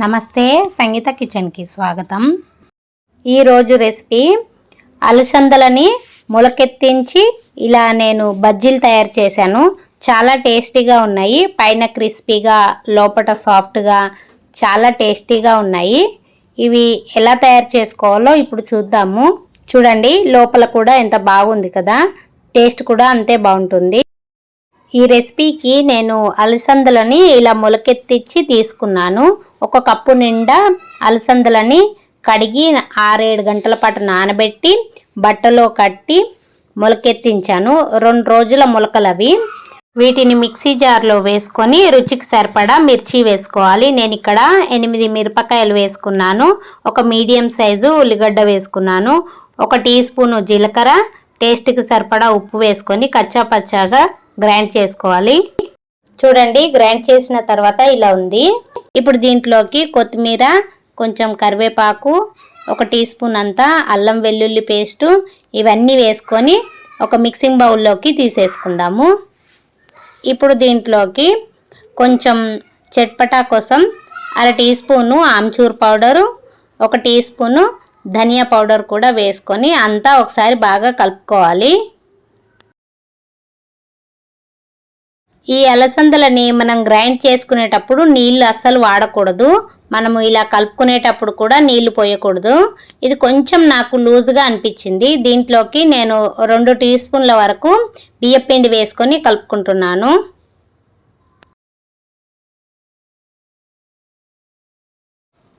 నమస్తే సంగీత కిచెన్కి స్వాగతం. ఈరోజు రెసిపీ అలసందలని మొలకెత్తించి ఇలా నేను బజ్జీలు తయారు చేశాను. చాలా టేస్టీగా ఉన్నాయి. పైన క్రిస్పీగా లోపల సాఫ్ట్గా చాలా టేస్టీగా ఉన్నాయి. ఇవి ఎలా తయారు చేసుకోవాలో ఇప్పుడు చూద్దాము. చూడండి లోపల కూడా ఎంత బాగుంది కదా. టేస్ట్ కూడా అంతే బాగుంటుంది. ఈ రెసిపీకి నేను అలసందలని ఇలా మొలకెత్తిచ్చి తీసుకున్నాను. ఒక కప్పు నిండా అలసందలని కడిగి ఆరేడు గంటల పాటు నానబెట్టి బట్టలో కట్టి మొలకెత్తించాను. రెండు రోజుల మొలకలు వీటిని మిక్సీ జార్లో వేసుకొని రుచికి సరిపడా మిర్చి వేసుకోవాలి. నేను ఇక్కడ ఎనిమిది మిరపకాయలు వేసుకున్నాను. ఒక మీడియం సైజు ఉల్లిగడ్డ వేసుకున్నాను. ఒక టీ స్పూను జీలకర్ర టేస్ట్కి సరిపడా ఉప్పు వేసుకొని కచ్చా పచ్చాగా గ్రైండ్ చేసుకోవాలి. చూడండి గ్రైండ్ చేసిన తర్వాత ఇలా ఉంది. ఇప్పుడు దీంట్లోకి కొత్తిమీర కొంచెం కరివేపాకు ఒక టీ స్పూన్ అంతా అల్లం వెల్లుల్లి పేస్టు ఇవన్నీ వేసుకొని ఒక మిక్సింగ్ బౌల్లోకి తీసేసుకుందాము. ఇప్పుడు దీంట్లోకి కొంచెం చట్పటా కోసం అర టీ స్పూను ఆమ్చూర్ పౌడరు ఒక టీ స్పూను ధనియా పౌడర్ కూడా వేసుకొని అంతా ఒకసారి బాగా కలుపుకోవాలి. ఈ అలసందలని మనం గ్రైండ్ చేసుకునేటప్పుడు నీళ్ళు అస్సలు వాడకూడదు. మనము ఇలా కలుపుకునేటప్పుడు కూడా నీళ్ళు పోయకూడదు. ఇది కొంచెం నాకు లూజ్గా అనిపించింది. దీంట్లోకి నేను రెండు టీ స్పూన్ల వరకు బియ్యపిండి వేసుకొని కలుపుకుంటున్నాను.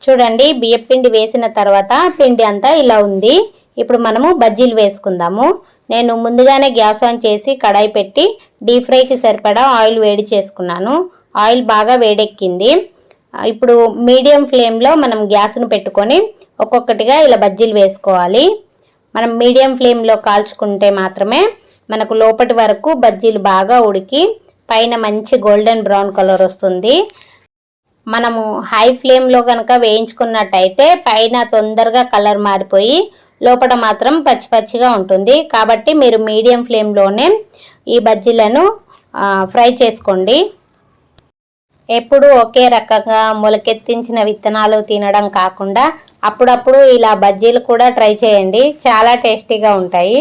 చూడండి బియ్యపిండి వేసిన తర్వాత పిండి అంతా ఇలా ఉంది. ఇప్పుడు మనము బజ్జీలు వేసుకుందాము. నేను ముందుగానే గ్యాస్ ఆన్ చేసి కడాయి పెట్టి డీప్ ఫ్రైకి సరిపడా ఆయిల్ వేడి చేసుకున్నాను. ఆయిల్ బాగా వేడెక్కింది. ఇప్పుడు మీడియం ఫ్లేమ్లో మనం గ్యాస్ను పెట్టుకొని ఒక్కొక్కటిగా ఇలా బజ్జీలు వేసుకోవాలి. మనం మీడియం ఫ్లేమ్లో కాల్చుకుంటే మాత్రమే మనకు లోపటి వరకు బజ్జీలు బాగా ఉడికి పైన మంచి గోల్డెన్ బ్రౌన్ కలర్ వస్తుంది. మనము హై ఫ్లేమ్లో కనుక వేయించుకున్నట్టయితే పైన తొందరగా కలర్ మారిపోయి లోపల మాత్రం పచ్చి పచ్చిగా ఉంటుంది. కాబట్టి మీరు మీడియం ఫ్లేమ్లోనే ఈ బజ్జీలను ఫ్రై చేసుకోండి. ఎప్పుడు ఒకే రకంగా మొలకెత్తించిన విత్తనాలు తినడం కాకుండా అప్పుడప్పుడు ఇలా బజ్జీలు కూడా ట్రై చేయండి. చాలా టేస్టీగా ఉంటాయి.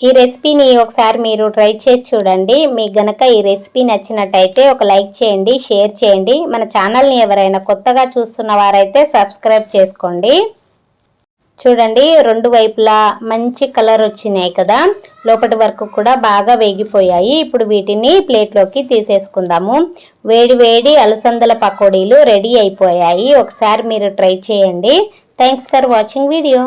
ఈ రెసిపీని ఒకసారి మీరు ట్రై చేసి చూడండి. మీకు గనక ఈ రెసిపీ నచ్చినట్టయితే ఒక లైక్ చేయండి షేర్ చేయండి. మన ఛానల్ని ఎవరైనా కొత్తగా చూస్తున్న వారైతే సబ్స్క్రైబ్ చేసుకోండి. చూడండి రెండు వైపులా మంచి కలర్ వచ్చినాయి కదా. లోపటి వరకు కూడా బాగా వేగిపోయాయి. ఇప్పుడు వీటిని ప్లేట్లోకి తీసేసుకుందాము. వేడి వేడి అలసందల పకోడీలు రెడీ అయిపోయాయి. ఒకసారి మీరు ట్రై చేయండి. Thanks for watching video